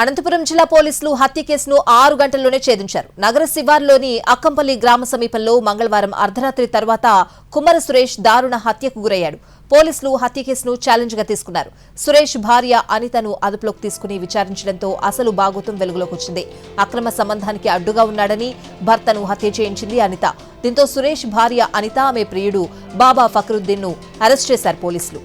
అనంతపురం జిల్లా పోలీసులు హత్య కేసును ఆరు గంటల్లోనే ఛేదించారు. నగర శివార్లోని అక్కంపల్లి గ్రామ సమీపంలో మంగళవారం అర్ధరాత్రి తర్వాత కుమార సురేష్ దారుణ హత్యకు గురయ్యాడు. పోలీసులు హత్య కేసును ఛాలెంజ్గా తీసుకున్నారు. సురేష్ భార్య అనితను అదుపులోకి తీసుకుని విచారించడంతో అసలు బాగోతం వెలుగులోకి వచ్చింది. అక్రమ సంబంధానికి అడ్డుగా ఉన్నాడని భర్తను హత్య చేయించింది అనిత. దీంతో సురేష్ భార్య అనిత ఆమె ప్రియుడు బాబా ఫక్రుద్దీన్ను అరెస్ట్ చేశారు పోలీసులు.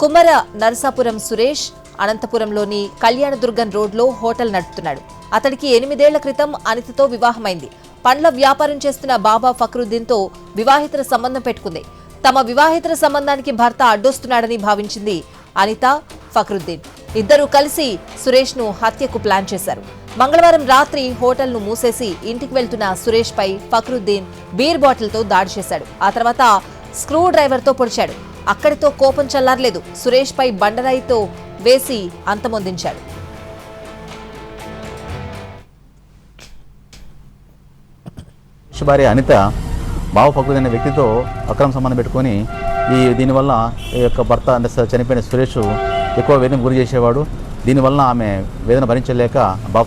కుమర నరసాపురం సురేష్ అనంతపురంలోని కళ్యాణదుర్గం రోడ్లో హోటల్ నడుపుతున్నాడు. అతడికి ఎనిమిదేళ్ళ క్రితం అనితతో వివాహమైంది. పండ్ల వ్యాపారం చేస్తున్న బాబా ఫక్రుద్దీన్తో వివాహితర సంబంధం పెట్టుకుంది. తమ వివాహితర సంబంధానికి భర్త అడ్డొస్తున్నాడని భావించింది అనిత ఫక్రుద్దీన్. ఇద్దరూ కలిసి సురేష్ను హత్యకు ప్లాన్ చేశారు. మంగళవారం రాత్రి హోటల్ను మూసేసి ఇంటికి వెళ్తున్న సురేష్ పై ఫక్రుద్దీన్ బీర్ బాటిల్తో దాడి చేశాడు. ఆ తర్వాత స్క్రూ డ్రైవర్తో పొడిచాడు. అక్కడితో కోపం చల్లారలేదు. సురేష్ పై బండరాయితో వేసి అంతమొందించాడు. భార్య అనిత బావ అనే వ్యక్తితో అక్రమ సంబంధం పెట్టుకొని ఈ దీనివల్ల ఈ యొక్క భర్త అంటే చనిపోయిన సురేష్ ఎక్కువ వేదన గురి చేసేవాడు. దీనివల్ల ఆమె వేదన భరించలేక బావ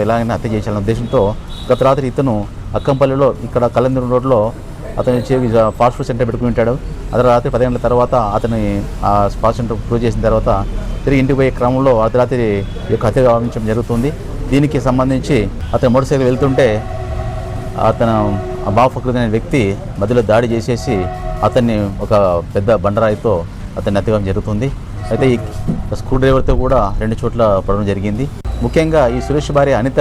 ఎలాగైనా హత్య చేయాలనే ఉద్దేశంతో గత రాత్రి ఇతను అక్కంపల్లిలో ఇక్కడ కలందూరు రోడ్లో అతను ఫాస్ట్ ఫుడ్ సెంటర్ పెట్టుకుని ఉంటాడు. అతను రాత్రి పదిహేనుల తర్వాత అతని ఆ ఫాస్ట్ సెంటర్ క్లోజ్ చేసిన తర్వాత తిరిగి ఇంటికి పోయే క్రమంలో అర్ధరాత్రి ఈ యొక్క హత్య గావించడం జరుగుతుంది. దీనికి సంబంధించి అతను మోటార్ సైకిల్ వెళ్తుంటే అతను ఆ బాబు అనే వ్యక్తి మధ్యలో దాడి చేసేసి అతన్ని ఒక పెద్ద బండరాయితో అతన్ని ఎత్తగడం జరుగుతుంది. అయితే ఈ స్క్రూ డ్రైవర్తో కూడా రెండు చోట్ల పడడం జరిగింది. ముఖ్యంగా ఈ సురేష్ భార్య అనిత